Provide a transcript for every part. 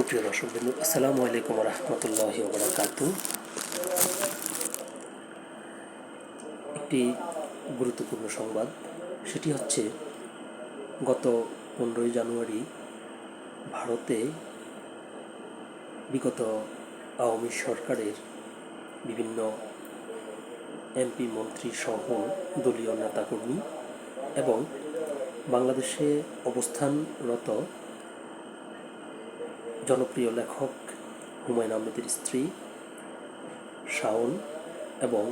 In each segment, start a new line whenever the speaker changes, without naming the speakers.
সুপ্রিয় দর্শক বিন্দু আসসালামু আলাইকুম রহমতুল্লাহ বারাকাতু। একটি গুরুত্বপূর্ণ সংবাদ, সেটি হচ্ছে গত পনেরোই জানুয়ারি ভারতে বিগত আওয়ামী সরকারের বিভিন্ন এমপি, মন্ত্রী সহ দলীয় নেতাকর্মী এবং বাংলাদেশে অবস্থানরত জনপ্রিয় লেখক হুমায়ুন আহমেদের স্ত্রী শাওন এবং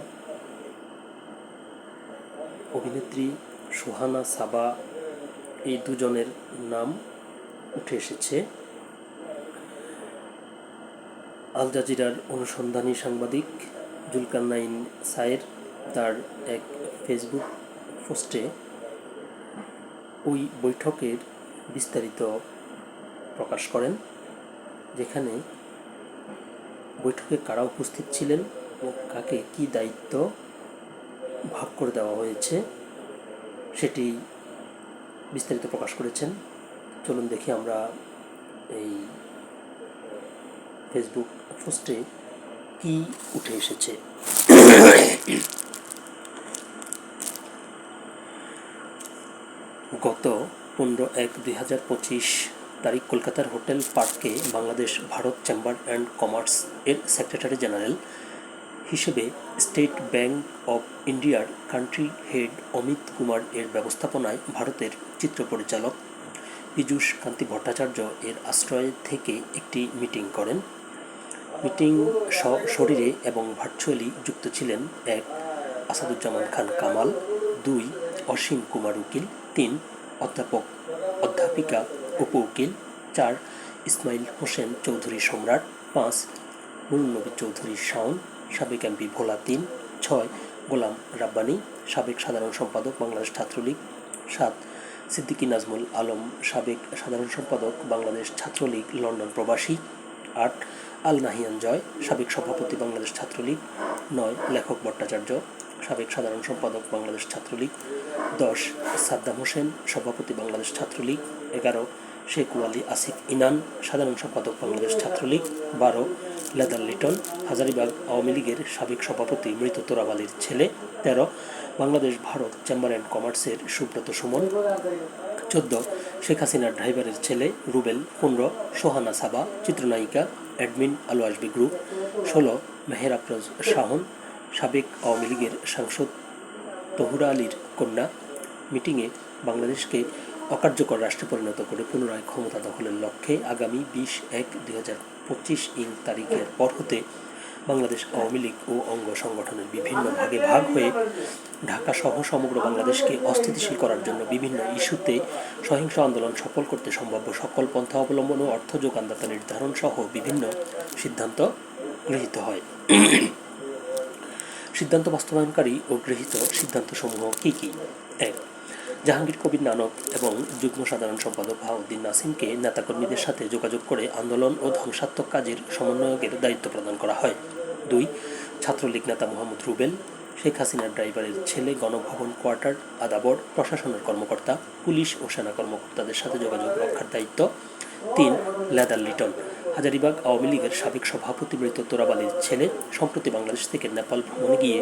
অভিনেত্রী সুহানা সাবা এই দুজনের নাম উঠে এসেছে। আল জাজিরার অনুসন্ধানী সাংবাদিক জুলকান্নাইন সায়ের তার এক ফেসবুক পোস্টে ওই বৈঠকের বিস্তারিত প্রকাশ করেন। যেখানে বৈঠকে কারা উপস্থিত ছিলেন ও কাকে কি দায়িত্ব ভাগ করে দেওয়া হয়েছে, সেটি বিস্তারিত প্রকাশ করেছেন। চলুন দেখি আমরা এই ফেসবুক পোস্টে কি উঠে এসেছে। গত পনেরো এক দুই হাজার পঁচিশ তারিখ কলকাতার হোটেল পার্কে Bangladesh, Bharat chamber and commerce এর সেক্রেটারি জেনারেল হিসেবে স্টেট ব্যাংক অফ ইন্ডিয়ার কান্ট্রি হেড অমিত কুমার এর ব্যবস্থাপনায় ভারতের চিত্র পরিচালক পীযূষ কান্তি ভট্টাচার্য এর আশ্রয় থেকে একটি মিটিং করেন। মিটিং শরীরে এবং ভার্চুয়ালি যুক্ত ছিলেন এক আসাদুজ্জামান খান কামাল, দুই অসীম কুমার উকিল, তিন অধ্যাপক অধ্যাপিকা অপু উকিল চার ইসমাইল হোসেন চৌধুরী সম্রাট, পাঁচ নুরুন্নবী চৌধুরী শাওন, সাবেক এমপি ভোলা তিন ছয় গোলাম রাব্বানি, সাবেক সাধারণ সম্পাদক বাংলাদেশ ছাত্রলীগ, সাত সিদ্দিকী নাজমুল আলম, সাবেক সাধারণ সম্পাদক বাংলাদেশ ছাত্রলীগ, লন্ডন প্রবাসী, আট আল নাহিয়ান জয়, সাবেক সভাপতি বাংলাদেশ ছাত্রলীগ, নয় লেখক ভট্টাচার্য সাবেক সাধারণ সম্পাদক বাংলাদেশ ছাত্রলীগ। দশ, সাদ্দাম হোসেন, সভাপতি বাংলাদেশ ছাত্রলীগ। এগারো, শেখ ওয়ালি আসিফ ইনান, সাধারণ সম্পাদক বাংলাদেশ ছাত্রলীগ। বারো, লেদার লিটন, হাজারিবাগ আওয়ামী লীগের সাবেক সভাপতি মৃত তোরাবালির ছেলে। তেরো, বাংলাদেশ ভারত চেম্বার অ্যান্ড কমার্সের সুব্রত সুমন। চোদ্দ, শেখ হাসিনার ড্রাইভারের ছেলে রুবেল। পনেরো, সোহানা সাবা, চিত্রনায়িকা, অ্যাডমিন আলো আসবি গ্রুপ। ষোলো, মেহের আফরোজ শাহন। সাবেক আওয়ামী লীগের সাংসদ তহুরা আলীর কন্যা মিটিংয়ে বাংলাদেশকে অকার্যকর রাষ্ট্রে পরিণত করে পুনরায় ক্ষমতা দখলের লক্ষ্যে আগামী বিশ এক দুই হাজার পঁচিশ ইং তারিখের পর হতে বাংলাদেশ আওয়ামী লীগ ও অঙ্গ সংগঠনের বিভিন্ন ভাগে ভাগ হয়ে ঢাকা সহ সমগ্র বাংলাদেশকে অস্থিতিশীল করার জন্য বিভিন্ন ইস্যুতে সহিংস আন্দোলন সফল করতে সম্ভাব্য সকল পন্থা অবলম্বন ও অর্থ যোগানদাতা নির্ধারণ সহ বিভিন্ন সিদ্ধান্ত গৃহীত হয়। সিদ্ধান্ত বাস্তবায়নকারী ও গৃহীত সিদ্ধান্তসমূহ কী কী? এক, জাহাঙ্গীর কবির নানক এবং যুগ্ম সাধারণ সম্পাদক বাহাউদ্দিন নাসিমকে নেতাকর্মীদের সাথে যোগাযোগ করে আন্দোলন ও ধ্বংসাত্মক কাজের সমন্বয়কের দায়িত্ব প্রদান করা হয়। দুই, ছাত্রলীগ নেতা মোহাম্মদ রুবেল, শেখ হাসিনার ড্রাইভারের ছেলে গণভবন কোয়ার্টার, আদাবর, প্রশাসনের কর্মকর্তা, পুলিশ ও সেনা কর্মকর্তাদের সাথে যোগাযোগ রক্ষার দায়িত্ব। তিন, লেদার লিটন হাজারিবাগ আওয়ামী লীগের সাবেক সভাপতি মৃত তোরাবালির ছেলে, সম্প্রতি বাংলাদেশ থেকে নেপাল ভ্রমণে গিয়ে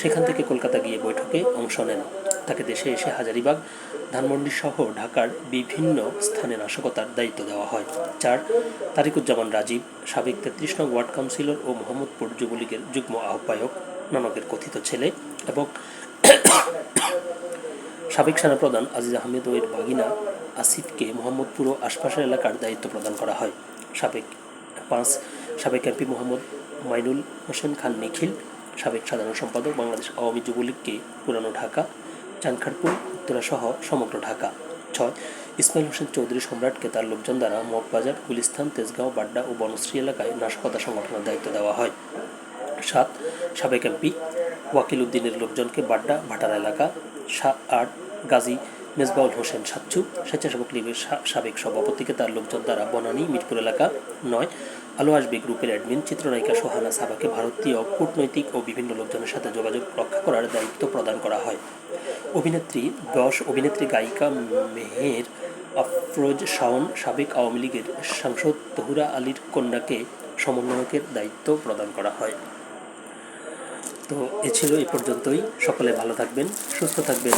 সেখান থেকে কলকাতা গিয়ে বৈঠকে অংশ নেন। তাকে দেশে এসে হাজারিবাগ, ধানমন্ডি সহ ঢাকার বিভিন্ন স্থানে নাশকতার দায়িত্ব দেওয়া হয়। চার, তারিকুজ্জামান রাজীব, সাবেক তেত্রিশ নং ওয়ার্ড কাউন্সিলর ও মোহাম্মদপুর যুবলীগের যুগ্ম আহ্বায়ক, নানকের কথিত ছেলে এবং সাবেক সেনাপ্রধান আজিজ আহমেদ ওয়ের বাগিনা আসিফকে মোহাম্মদপুর ও আশপাশের এলাকার দায়িত্ব প্রদান করা হয়। সাবেক পাঁচ, সাবেক এমপি মোহাম্মদ মাইনুল হোসেন খান নিখিল, সাবেক সাধারণ সম্পাদক বাংলাদেশ আওয়ামী যুবলীগকে পুরানো ঢাকা, চানখারপুর উত্তরাসহ সমগ্র ঢাকা। ছয়, ইসমাইল হোসেন চৌধুরী সম্রাটকে তার লোকজন দ্বারা মগবাজার, গুলিস্তান, তেজগাঁও, বাড্ডা ও বনশ্রী এলাকায় নাশকতা সংগঠনের দায়িত্ব দেওয়া হয়। সাত, সাবেক এমপি ওয়াকিল উদ্দিনের লোকজনকে বাড্ডা, ভাটারা এলাকা সাত আট, গাজী মেজবাউল হোসেন সাচ্ছু স্বেচ্ছাসেবক লীগের সাবেক সভাপতিকে তার লোকজন দ্বারা বনানী, মিরপুর এলাকা নয় আলো আসবে গ্রুপের অ্যাডমিন চিত্রনায়িকা সোহানা সাবাকে ভারতীয় কূটনৈতিক ও বিভিন্ন লোকজনের সাথে যোগাযোগ রক্ষা করার দায়িত্ব প্রদান করা হয়। অভিনেত্রী, দশ অভিনেত্রী গায়িকা মেহের আফরোজ শাওন সাবেক আওয়ামী লীগের সাংসদ তহুরা আলীর কন্যাকে সমন্বয়কের দায়িত্ব প্রদান করা হয়। তো এ ছিল এই পর্যন্তই। সকলে ভালো থাকবেন সুস্থ থাকবেন।